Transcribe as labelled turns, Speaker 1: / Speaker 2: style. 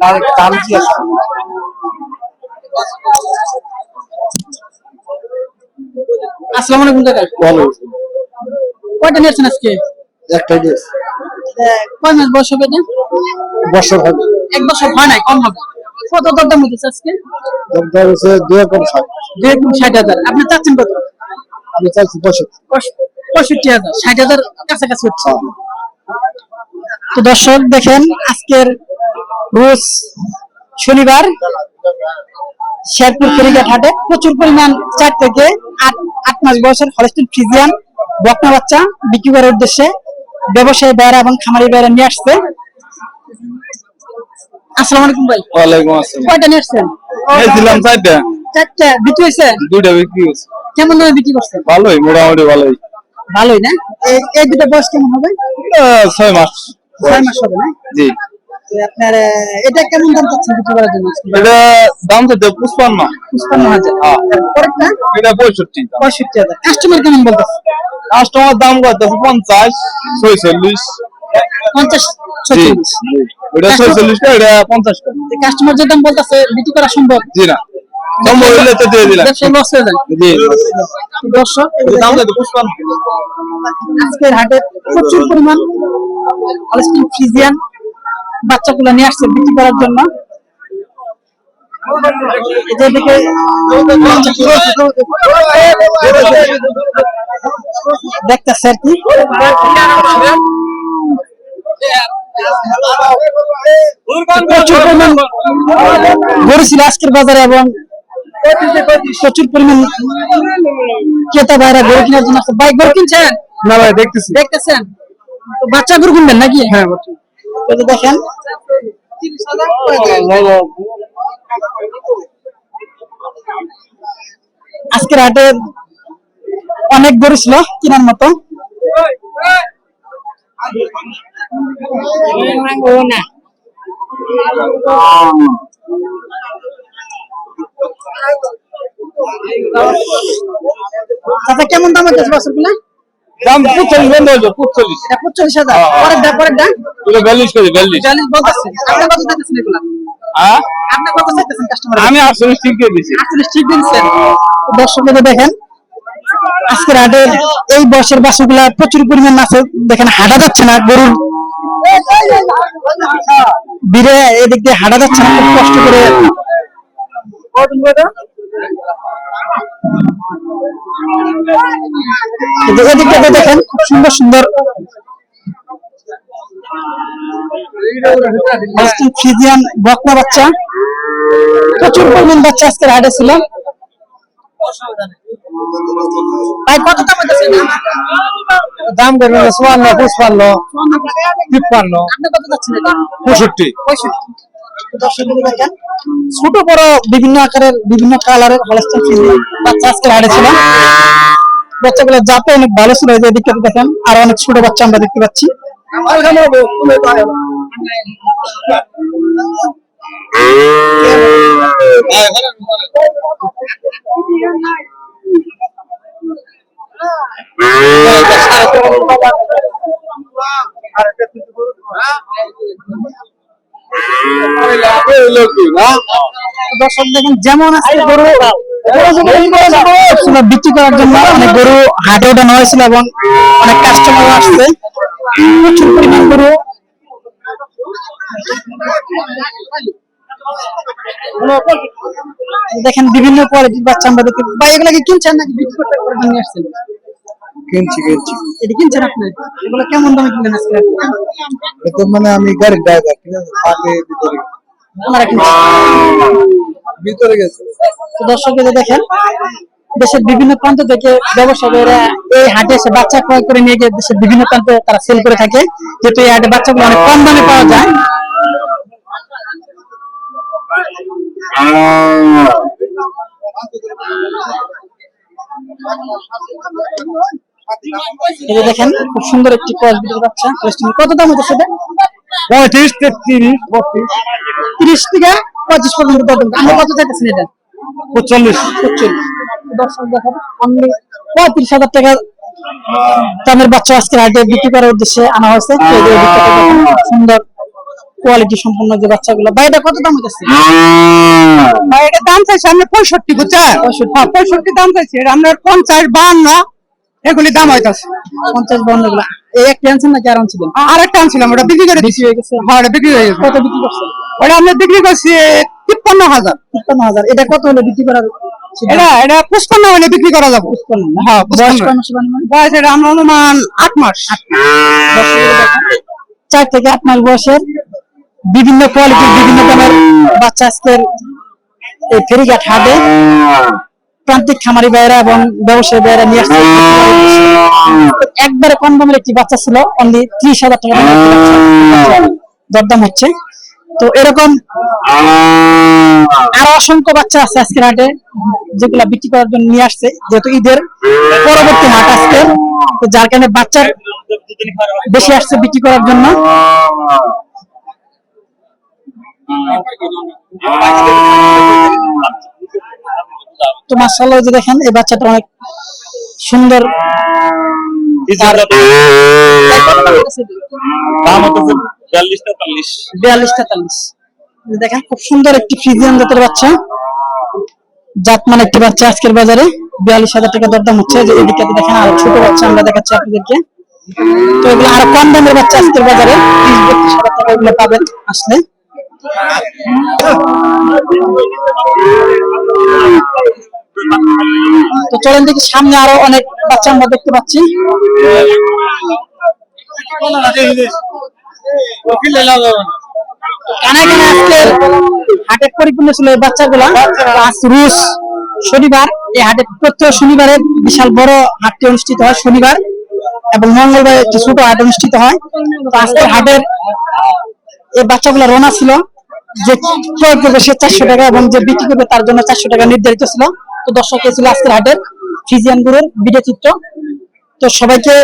Speaker 1: তার দাম কি আছে
Speaker 2: আসসালামু আলাইকুম
Speaker 1: ভালো
Speaker 2: কয়টা নিয়েছেন আজকে?
Speaker 1: একটাই দিস
Speaker 2: কয় মাস বয়স হবে
Speaker 1: বছর হবে।
Speaker 2: এক বছর হয় নাই কম হবে। কত দরদাম হতেছে আজকে?
Speaker 1: হচ্ছে দুই ষাট
Speaker 2: দুই ষাট হাজার। আপনি চাচ্ছেন কত?
Speaker 1: আমি চাইছি পঁয়ষট্টি
Speaker 2: পঁয়ষট্টি হাজার ষাট হাজার কাছাকাছি হচ্ছে। তো দর্শক দেখেন আজকের রোজ শনিবার শেরপুর ফেরিঘাট হাটে প্রচুর পরিমাণ চার থেকে আট আট মাস বয়সের হলস্টিন ফ্রিজিয়ান বকনা বাচ্চা বিক্রি করার উদ্দেশ্যে ব্যবসায়ী বেড়া এবং খামারি বেড়া নিয়ে আসছে। আসসালামু আলাইকুম ভাই।
Speaker 1: ওয়ালাইকুম আসসালাম।
Speaker 2: কয়টা নিয়ে আসছেন?
Speaker 1: এই চারটা।
Speaker 2: চারটা। বিক্রি হয়েছে?
Speaker 1: দুইটা বিক্রি হচ্ছে
Speaker 2: কেমন দামে বিক্রি করছেন?
Speaker 1: ভালোই মোটামুটি ভালোই।
Speaker 2: ভালোই না? এই দুটো বয়স কেমন হবে?
Speaker 1: ছয় মাস।
Speaker 2: ছয় মাস হবে না?
Speaker 1: জি।
Speaker 2: আপনার এটা কেমন দাম চাচ্ছেন বিক্রি করার জন্য?
Speaker 1: এটা দাম তো পুষ্পান্ন
Speaker 2: পঁচপান্ন। হাজার।
Speaker 1: হ্যাঁ।
Speaker 2: পরেরটা
Speaker 1: এটা পঁয়ষট্টি
Speaker 2: পঁয়ষট্টি হাজার। কাস্টমার কেমন বলতেছে?
Speaker 1: কাস্টমার দাম কত? পঞ্চাশ ছয়চল্লিশ।
Speaker 2: পঞ্চাশ
Speaker 1: জি। ওটা এটা পঞ্চাশটা
Speaker 2: কাস্টমার যে দাম বলতেছে বিক্রি করা সম্ভব?
Speaker 1: জি না। সম্ভব হইলে তো দিয়ে দিলাম।
Speaker 2: ব্যবসায় লস হয়ে যায়।
Speaker 1: জি।
Speaker 2: দর্শক
Speaker 1: দাম কত? পুষ্পান্ন
Speaker 2: আজকের হাটে প্রচুর পরিমাণ ফ্রিজিয়ান বাচ্চাগুলো নিয়ে আসছে বিক্রি করার জন্য। এই যে এদিকে দেখতেছে আর কি। প্রচুর পরিমাণ গরু ছিল আজকের বাজারে এবং প্রচুর পরিমাণ ক্রেতা ভাইরা গরু কেনার জন্য আসছে। ভাই গরু কিনছেন?
Speaker 1: না ভাই দেখতেছি।
Speaker 2: দেখতেছেন? তো বাচ্চা গরু কিনবেন নাকি?
Speaker 1: হ্যাঁ
Speaker 2: এই দেখেন? আজকের হাটে অনেক গরু ছিল কেনার মতো। চাচা কেমন দাম হচ্ছে বাছুরগুলা?
Speaker 1: দাম পুচল্লিশ বন্ধ হয়েছে পুচল্লিশ
Speaker 2: পঁচল্লিশ হাজার। পরের দা পরের দা
Speaker 1: এটা বিয়াল্লিশ বিয়াল্লিশ হ্যাঁ?
Speaker 2: আপনি কত চাইতেছেন কাস্টমার
Speaker 1: আমি আটচল্লিশ ঠিক দিয়ে
Speaker 2: দর্শকদের দেখেন আজকের হাটে এই বাসগুলা প্রচুর পরিমাণ আছে দেখেন হাঁটা যাচ্ছে না গরুর। বীরে এদিক দিয়ে হাঁটা যাচ্ছে না খুব কষ্ট করে। এই এদিক থেকে দেখেন খুব সুন্দর সুন্দর ছোট, বড়, বিভিন্ন আকারের, বিভিন্ন কালারের বাচ্চা আজকের হাটে ছিল। বাচ্চাগুলো যাতে অনেক ভালো ছিল দেখেন আর অনেক ছোট বাচ্চা আমরা দেখতে পাচ্ছি। যেমন গরু বিক্রি করার জন্য অনেক গরু হাটে ওঠানো হয়েছিল এবং অনেক কাস্টমার আসছে। দেখেন বিভিন্ন কোয়ালিটির বাচ্চা আমরা দেখি ভাই এগুলা কি কিনছেন নাকি বিক্রি করতে করার জন্য নিয়ে আসছেন?
Speaker 1: কিনছি কিনছি।
Speaker 2: এটা কিনছেন আপনি? এগুলো কেমন দামে কিনলেন আজকে?
Speaker 1: এটা মানে আমি গাড়ির ড্রাইভার ঠিক আছে? পাকে ভিতরে গেছে।
Speaker 2: তো দর্শকেরা দেখেন দেশের বিভিন্ন প্রান্ত থেকে ব্যবসায়ীরা এই হাটে এসে বাচ্চা ক্রয় করে নিয়ে গিয়ে দেশের বিভিন্ন প্রান্তে তারা সেল করে থাকে। যেহেতু এই হাটে বাচ্চাগুলো অনেক কম দামে পাওয়া যায়। এই দেখেন খুব সুন্দর একটি ক্রস বিটের বাচ্চা। কত দাম হচ্ছে সেটা
Speaker 1: পঁয়ত্রিশ তেত্রিশ বত্রিশ।
Speaker 2: তিরিশ থেকে পঁচিশ পর্যন্ত দাম। আপনি কত চাইতেছেন এটা?
Speaker 1: পঁচল্লিশ
Speaker 2: পঁয়ত্রিশ দর্শক দেখেন অনলি পঁয়ত্রিশ হাজার টাকা দামের বাচ্চা আজকে হাটে বিক্রি করার উদ্দেশ্যে আনা হয়েছে। সুন্দর কোয়ালিটি সম্পন্ন যে বাচ্চাগুলো। কত দাম হইতেছে?
Speaker 3: দাম চাইছে আমরা পঁয়ষট্টি বুঝছেন? হ্যাঁ, পঁয়ষট্টি দাম চাইছে আপনার পঞ্চাশ বাহান্ন এগুলি দাম হইতাছে।
Speaker 2: পঞ্চাশ বান্নগুলা এই একটা আনছেন নাকি আর আনছিলেন?
Speaker 3: আর একটা আনছিলাম ওটা বিক্রি করে
Speaker 2: বিক্রি হয়ে গেছে।
Speaker 3: হ্যাঁ ওটা বিক্রি হয়ে গেছে।
Speaker 2: কত বিক্রি করছেন?
Speaker 3: ওটা আমরা বিক্রি করছি তিপ্পান্ন হাজার।
Speaker 2: তিপ্পান্ন হাজার। এটা কত হলে বিক্রি করার?
Speaker 3: এটা এটা পুষ্পান্ন হলে বিক্রি করা যাবে। হ্যাঁ
Speaker 2: বয়স মানে?
Speaker 3: বয়স এটা আমরা অনুমান আট মাস।
Speaker 2: চার থেকে আট মাস বয়সের বিভিন্ন কোয়ালিটির বিভিন্ন দামের বাচ্চা আজকের এই ফেরিঘাট হাটে প্রান্তিক খামারি ভাইয়েরা এবং ব্যবসায়ী ভাইয়েরা নিয়ে আসছে। একবারে কম দামের একটি বাচ্চা ছিল অনলি ত্রিশ হাজার টাকা। দরদাম হচ্ছে। তো এরকম আরও অসংখ্য বাচ্চা আছে আজকের হাটে যেগুলা বিক্রি করার জন্য নিয়ে আসছে যেহেতু ঈদের পরবর্তী হাট আজকে। তো যার কারণে বাচ্চার বেশি আসছে বিক্রি করার জন্য। তো মাসাল্লাহ যে দেখেন এই বাচ্চাটা অনেক সুন্দর।
Speaker 4: দাম বিয়াল্লিশ তেতাল্লিশ।
Speaker 2: বিয়াল্লিশ তেতাল্লিশ। দেখেন খুব সুন্দর একটি ফ্রিজিয়ান জাতের বাচ্চা। জাতমান একটি বাচ্চা আজকের বাজারে। বিয়াল্লিশ হাজার টাকা দরদাম হচ্ছে। যে এদিকে দেখেন আরও ছোট বাচ্চা আমরা দেখাচ্ছি আপনাদেরকে। তো এগুলো আরও কম দামের বাচ্চা আজকের বাজারে। ত্রিশ বত্রিশ হাজার টাকা এগুলো পাবেন আসলে। তো চলেন দেখি সামনে আরও অনেক বাচ্চা আমরা দেখতে পাচ্ছি। কানায় পরিপূর্ণ ছিল এই বাচ্চাগুলা আজ রুশ শনিবার এই হাটের প্রত্যেক শনিবারে বিশাল বড় হাটটি অনুষ্ঠিত হয় শনিবার এবং একটি ছোট অনুষ্ঠিত হয় তো হাটের এই বাচ্চাগুলো রোনা ছিল যে ক্রয় করবে সে চারশো টাকা এবং যে বিক্রি করবে তার জন্য চারশো টাকা নির্ধারিত ছিল তো দর্শক ছিল আজকের হাটের ফিজিয়ান গুরুর ভিডিও চিত্র তো সবাইকে